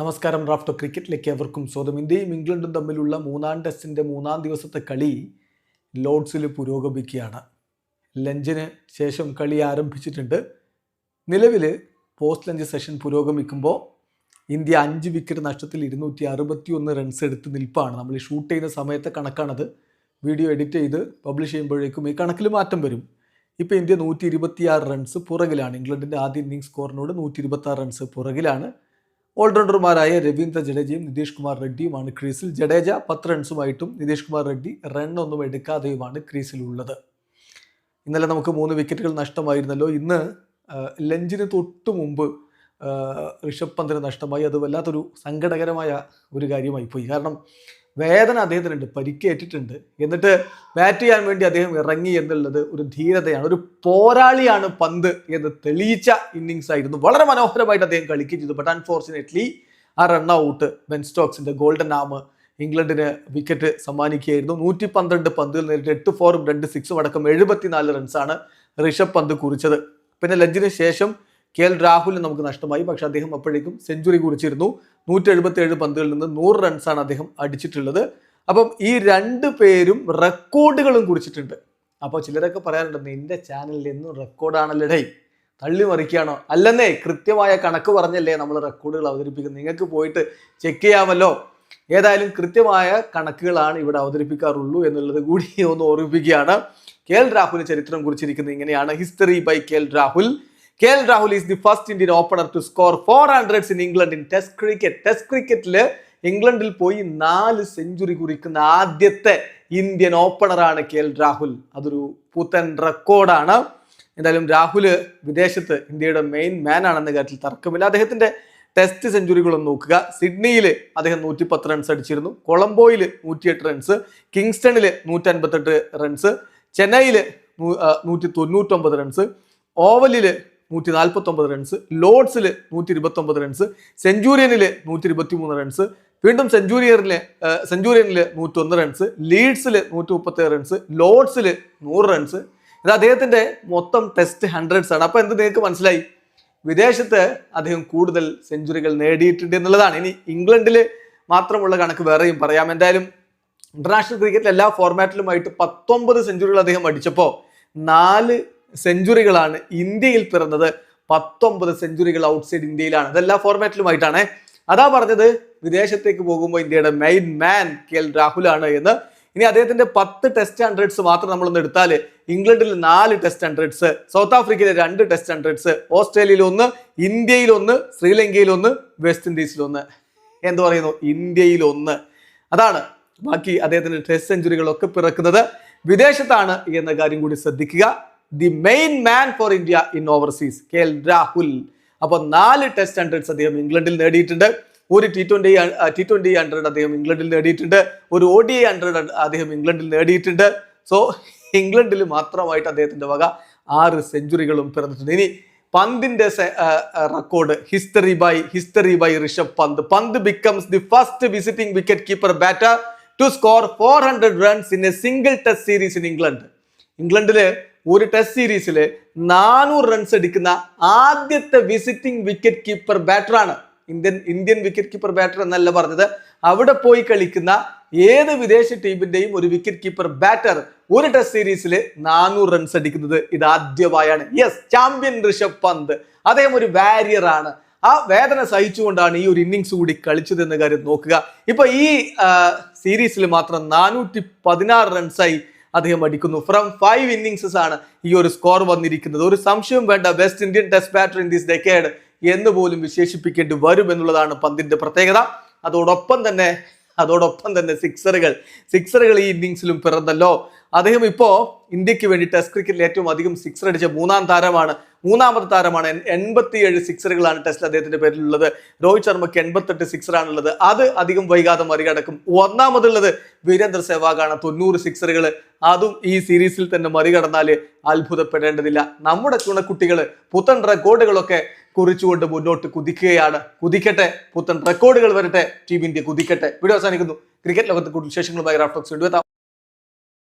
നമസ്കാരം റാഫ്റ്റോ ക്രിക്കറ്റിലേക്ക് എവർക്കും സ്വന്തം ഇന്ത്യയും ഇംഗ്ലണ്ടും തമ്മിലുള്ള മൂന്നാം ടെസ്റ്റിന്റെ മൂന്നാം ദിവസത്തെ കളി ലോഡ്സിൽ പുരോഗമിക്കുകയാണ്. ലഞ്ചിന് ശേഷം കളി ആരംഭിച്ചിട്ടുണ്ട്. നിലവിൽ പോസ്റ്റ് ലഞ്ച് സെഷൻ പുരോഗമിക്കുമ്പോൾ ഇന്ത്യ അഞ്ച് വിക്കറ്റ് നഷ്ടത്തിൽ ഇരുന്നൂറ്റി അറുപത്തി ഒന്ന് റൺസ് എടുത്ത് നിൽപ്പാണ്. നമ്മൾ ഈ ഷൂട്ട് ചെയ്യുന്ന സമയത്തെ കണക്കാണത്. വീഡിയോ എഡിറ്റ് ചെയ്ത് പബ്ലിഷ് ചെയ്യുമ്പോഴേക്കും ഈ കണക്കിൽ മാറ്റം വരും. ഇപ്പോൾ ഇന്ത്യ നൂറ്റി ഇരുപത്തിയാറ് റൺസ് പുറകിലാണ്. ഇംഗ്ലണ്ടിന്റെ ആദ്യ ഇന്നിംഗ്സ് സ്കോറിനോട് നൂറ്റി ഇരുപത്തി റൺസ് പുറകിലാണ്. ഓൾറൗണ്ടർമാരായ രവീന്ദ്ര ജഡേജയും നിതീഷ് കുമാർ റെഡ്ഡിയുമാണ് ക്രീസിൽ. ജഡേജ പത്ത് റൺസുമായിട്ടും നിതീഷ് കുമാർ റെഡ്ഡി റണ്ണൊന്നും എടുക്കാതെയുമാണ് ക്രീസിലുള്ളത്. ഇന്നലെ നമുക്ക് മൂന്ന് വിക്കറ്റുകൾ നഷ്ടമായിരുന്നല്ലോ. ഇന്ന് ലഞ്ചിന് തൊട്ട് മുമ്പ് ഋഷഭ് പന്തിന് നഷ്ടമായി. അത് വല്ലാത്തൊരു സങ്കടകരമായ ഒരു കാര്യമായി പോയി. കാരണം വേദന അദ്ദേഹത്തിനുണ്ട് പരിക്കേറ്റിട്ടുണ്ട്. എന്നിട്ട് ബാറ്റ് ചെയ്യാൻ വേണ്ടി അദ്ദേഹം ഇറങ്ങി എന്നുള്ളത് ഒരു ധീരതയാണ് ഒരു പോരാളിയാണ് പന്ത് എന്ന് തെളിയിച്ച ഇന്നിങ്സ് ആയിരുന്നു. വളരെ മനോഹരമായിട്ട് അദ്ദേഹം കളിക്കുകയും ചെയ്തു. ബട്ട് അൺഫോർച്ചുനേറ്റ്ലി ആ റൺ ഔട്ട് ബെൻ സ്റ്റോക്സിന്റെ ഗോൾഡൻ ആം ഇംഗ്ലണ്ടിന് വിക്കറ്റ് സമ്മാനിക്കുകയായിരുന്നു. നൂറ്റി പന്ത്രണ്ട് പന്തുകൾ നേരിട്ട് എട്ട് ഫോറും രണ്ട് സിക്സും അടക്കം എഴുപത്തിനാല് റൺസാണ് ഋഷഭ് പന്ത് കുറിച്ചത്. പിന്നെ ലഞ്ചിന് ശേഷം കെ എൽ രാഹുലിന് നമുക്ക് നഷ്ടമായി. പക്ഷെ അദ്ദേഹം അപ്പോഴേക്കും സെഞ്ചുറി കുറിച്ചിരുന്നു. നൂറ്റി എഴുപത്തി ഏഴ് പന്തുകളിൽ നിന്ന് നൂറ് റൺസാണ് അദ്ദേഹം അടിച്ചിട്ടുള്ളത്. അപ്പം ഈ രണ്ട് പേരും റെക്കോർഡുകളും കുറിച്ചിട്ടുണ്ട്. അപ്പോൾ ചിലരൊക്കെ പറയാറുണ്ട് നിന്റെ ചാനലിൽ എന്നും റെക്കോർഡാണല്ലേ തള്ളി മറിക്കുകയാണോ? അല്ലെന്നേ കൃത്യമായ കണക്ക് പറഞ്ഞല്ലേ നമ്മൾ റെക്കോർഡുകൾ അവതരിപ്പിക്കുന്നത്. നിങ്ങൾക്ക് പോയിട്ട് ചെക്ക് ചെയ്യാമല്ലോ. ഏതായാലും കൃത്യമായ കണക്കുകളാണ് ഇവിടെ അവതരിപ്പിക്കാറുള്ളൂ എന്നുള്ളത് കൂടി ഒന്ന് ഓർമ്മിപ്പിക്കുകയാണ്. കെ എൽ രാഹുലിന്റെ ചരിത്രം കുറിച്ചിരിക്കുന്നത് ഇങ്ങനെയാണ്. History by K L Rahul. K L Rahul is the first Indian opener to score four hundreds in England in test cricket test ക്രിക്കറ്റിൽ ഇംഗ്ലണ്ടിൽ പോയി നാല് സെഞ്ചുറി കുറിക്കുന്ന ആദ്യത്തെ ഇന്ത്യൻ ഓപ്പണറാണ് കെ എൽ രാഹുൽ അതൊരു പുത്തൻ റെക്കോർഡാണ് എന്തായാലും രാഹുൽ വിദേശത്ത് ഇന്ത്യയുടെ മെയിൻ മാൻ ആണെന്ന കാര്യത്തിൽ തർക്കമില്ല. അദ്ദേഹത്തിന്റെ ടെസ്റ്റ് സെഞ്ചുറികളൊന്നും നോക്കുക. സിഡ്നിയിൽ അദ്ദേഹം നൂറ്റി പത്ത് റൺസ് അടിച്ചിരുന്നു. കൊളംബോയിൽ നൂറ്റിയെട്ട് റൺസ് കിങ്സ്റ്റണിൽ നൂറ്റി അൻപത്തെട്ട് റൺസ് ചെന്നൈയിൽ നൂറ്റി തൊണ്ണൂറ്റൊമ്പത് റൺസ് ഓവലിൽ നൂറ്റി നാൽപ്പത്തൊമ്പത് റൺസ് ലോഡ്സിൽ നൂറ്റി ഇരുപത്തൊമ്പത് റൺസ് സെഞ്ചുറിയനിൽ നൂറ്റി ഇരുപത്തി മൂന്ന് റൺസ് വീണ്ടും സെഞ്ചുറിയനിലെ സെഞ്ചുറിയനിൽ നൂറ്റൊന്ന് റൺസ് ലീഡ്സിൽ നൂറ്റി മുപ്പത്തേഴ് റൺസ് ലോഡ്സിൽ നൂറ് റൺസ് ഇത് അദ്ദേഹത്തിന്റെ മൊത്തം ടെസ്റ്റ് ഹൺഡ്രഡ്സ് ആണ്. അപ്പൊ എന്ത് നിങ്ങൾക്ക് മനസ്സിലായി? വിദേശത്ത് അദ്ദേഹം കൂടുതൽ സെഞ്ചുറികൾ നേടിയിട്ടുണ്ട് എന്നുള്ളതാണ്. ഇനി ഇംഗ്ലണ്ടിൽ മാത്രമുള്ള കണക്ക് വേറെയും പറയാം. എന്തായാലും ഇന്റർനാഷണൽ ക്രിക്കറ്റിൽ എല്ലാ ഫോർമാറ്റിലുമായിട്ട് പത്തൊമ്പത് സെഞ്ചുറികൾ അദ്ദേഹം അടിച്ചപ്പോൾ നാല് സെഞ്ചുറികളാണ് ഇന്ത്യയിൽ പിറന്നത്. പത്തൊമ്പത് സെഞ്ചുറികൾ ഔട്ട്സൈഡ് ഇന്ത്യയിലാണ്. അതെല്ലാ ഫോർമാറ്റിലുമായിട്ടാണ്. അതാ പറഞ്ഞത് വിദേശത്തേക്ക് പോകുമ്പോൾ ഇന്ത്യയുടെ മെയിൻ മാൻ കെ എൽ രാഹുലാണ് എന്ന്. ഇനി അദ്ദേഹത്തിന്റെ പത്ത് ടെസ്റ്റ് ഹൺഡ്രഡ്സ് മാത്രം നമ്മളൊന്ന് എടുത്താൽ ഇംഗ്ലണ്ടിൽ നാല് ടെസ്റ്റ് ഹൺഡ്രഡ്സ് സൗത്ത് ആഫ്രിക്കയിലെ രണ്ട് ടെസ്റ്റ് ഹൺഡ്രഡ്സ് ഓസ്ട്രേലിയയിൽ ഒന്ന് ഇന്ത്യയിൽ ഒന്ന് ശ്രീലങ്കയിൽ ഒന്ന് വെസ്റ്റ് ഇൻഡീസിൽ ഒന്ന്. എന്ത് പറയുന്നു? ഇന്ത്യയിൽ ഒന്ന്. അതാണ് ബാക്കി അദ്ദേഹത്തിന്റെ ടെസ്റ്റ് സെഞ്ചുറികളൊക്കെ പിറക്കുന്നത്. വിദേശത്താണ് എന്ന കാര്യം കൂടി ശ്രദ്ധിക്കുക. The main man for India in overseas K L Rahul. അപ്പൊ നാല് ടെസ്റ്റ് ഹൺഡ്രഡ്സ് അദ്ദേഹം ഇംഗ്ലണ്ടിൽ നേടിയിട്ടുണ്ട്. ഒരു T twenty T twenty hundred അദ്ദേഹം ഇംഗ്ലണ്ടിൽ നേടിയിട്ടുണ്ട്. ഒരു ഒ ഡി ഹൺഡ്രഡ് അദ്ദേഹം ഇംഗ്ലണ്ടിൽ നേടിയിട്ടുണ്ട്. സോ ഇംഗ്ലണ്ടിൽ മാത്രമായിട്ട് അദ്ദേഹത്തിന്റെ വക ആറ് സെഞ്ചുറികളും പിറന്നിട്ടുണ്ട്. ഇനി പന്തിന്റെ record history by history by Rishabh Pant Pant becomes the first visiting wicket keeper batter to score four hundred runs in a single test series in England ഇംഗ്ലണ്ടിൽ ഒരു ടെസ്റ്റ് സീരീസിൽ നാനൂറ് റൺസ് എടുക്കുന്ന ആദ്യത്തെ visiting wicket keeper ബാറ്ററാണ് Indian Indian wicket keeper batter എന്നല്ല പറഞ്ഞത്. അവിടെ പോയി കളിക്കുന്ന ഏത് വിദേശ ടീമിന്റെയും ഒരു വിക്കറ്റ് കീപ്പർ ബാറ്റർ ഒരു ടെസ്റ്റ് സീരീസിൽ നാനൂറ് റൺസ് അടിക്കുന്നത് ഇത് ആദ്യമായാണ് യെസ് ചാമ്പ്യൻ ഋഷഭ് പന്ത്. അദ്ദേഹം ഒരു വാരിയർ ആണ്. ആ വേദന സഹിച്ചുകൊണ്ടാണ് ഈ ഒരു ഇന്നിങ്സ് കൂടി കളിച്ചത് എന്ന കാര്യം നോക്കുക. ഇപ്പൊ ഈ സീരീസിൽ മാത്രം നാനൂറ്റി പതിനാറ് റൺസായി അദ്ദേഹം അടിക്കുന്നു. ഫ്രം ഫൈവ് ഇന്നിങ്സസ് ആണ് ഈ ഒരു സ്കോർ വന്നിരിക്കുന്നത്. ഒരു സംശയവും വേണ്ട. West Indian test batter in this decade എന്ന് പോലും വിശേഷിപ്പിക്കേണ്ടി വരും എന്നുള്ളതാണ് പന്തിന്റെ പ്രത്യേകത. അതോടൊപ്പം തന്നെ അതോടൊപ്പം തന്നെ സിക്സറുകൾ സിക്സറുകൾ ഈ ഇന്നിങ്സിലും പിറന്നല്ലോ. അദ്ദേഹം ഇപ്പോ ഇന്ത്യയ്ക്ക് വേണ്ടി ടെസ്റ്റ് ക്രിക്കറ്റിൽ ഏറ്റവും അധികം സിക്സർ അടിച്ച മൂന്നാം താരമാണ്. മൂന്നാമത്തെ താരമാണ് എൺപത്തിയേഴ് സിക്സറുകളാണ് ടെസ്റ്റിൽ അദ്ദേഹത്തിന്റെ പേരിലുള്ളത്. രോഹിത് ശർമ്മയ്ക്ക് എൺപത്തെട്ട് സിക്സറാണുള്ളത് അത് അധികം വൈകാതെ മറികടക്കും. ഒന്നാമതുള്ളത് വീരേന്ദ്ര സെവാഗാണ്. തൊണ്ണൂറ് സിക്സറുകൾ അതും ഈ സീരീസിൽ തന്നെ മറികടന്നാൽ അത്ഭുതപ്പെടേണ്ടതില്ല. നമ്മുടെ ചുണക്കുട്ടികൾ പുത്തൻ റെക്കോർഡുകളൊക്കെ കുറിച്ചുകൊണ്ട് മുന്നോട്ട് കുതിക്കുകയാണ്. കുതിക്കട്ടെ. പുത്തൻ റെക്കോർഡുകൾ വരട്ടെ. ടീം ഇന്ത്യ കുതിക്കട്ടെ. വീഡിയോ അവസാനിക്കുന്നു. ക്രിക്കറ്റ് ലോകത്തെ കൂടുതൽ വിശേഷങ്ങളുമായി റാഫ്റ്റോക്സ് എത്താം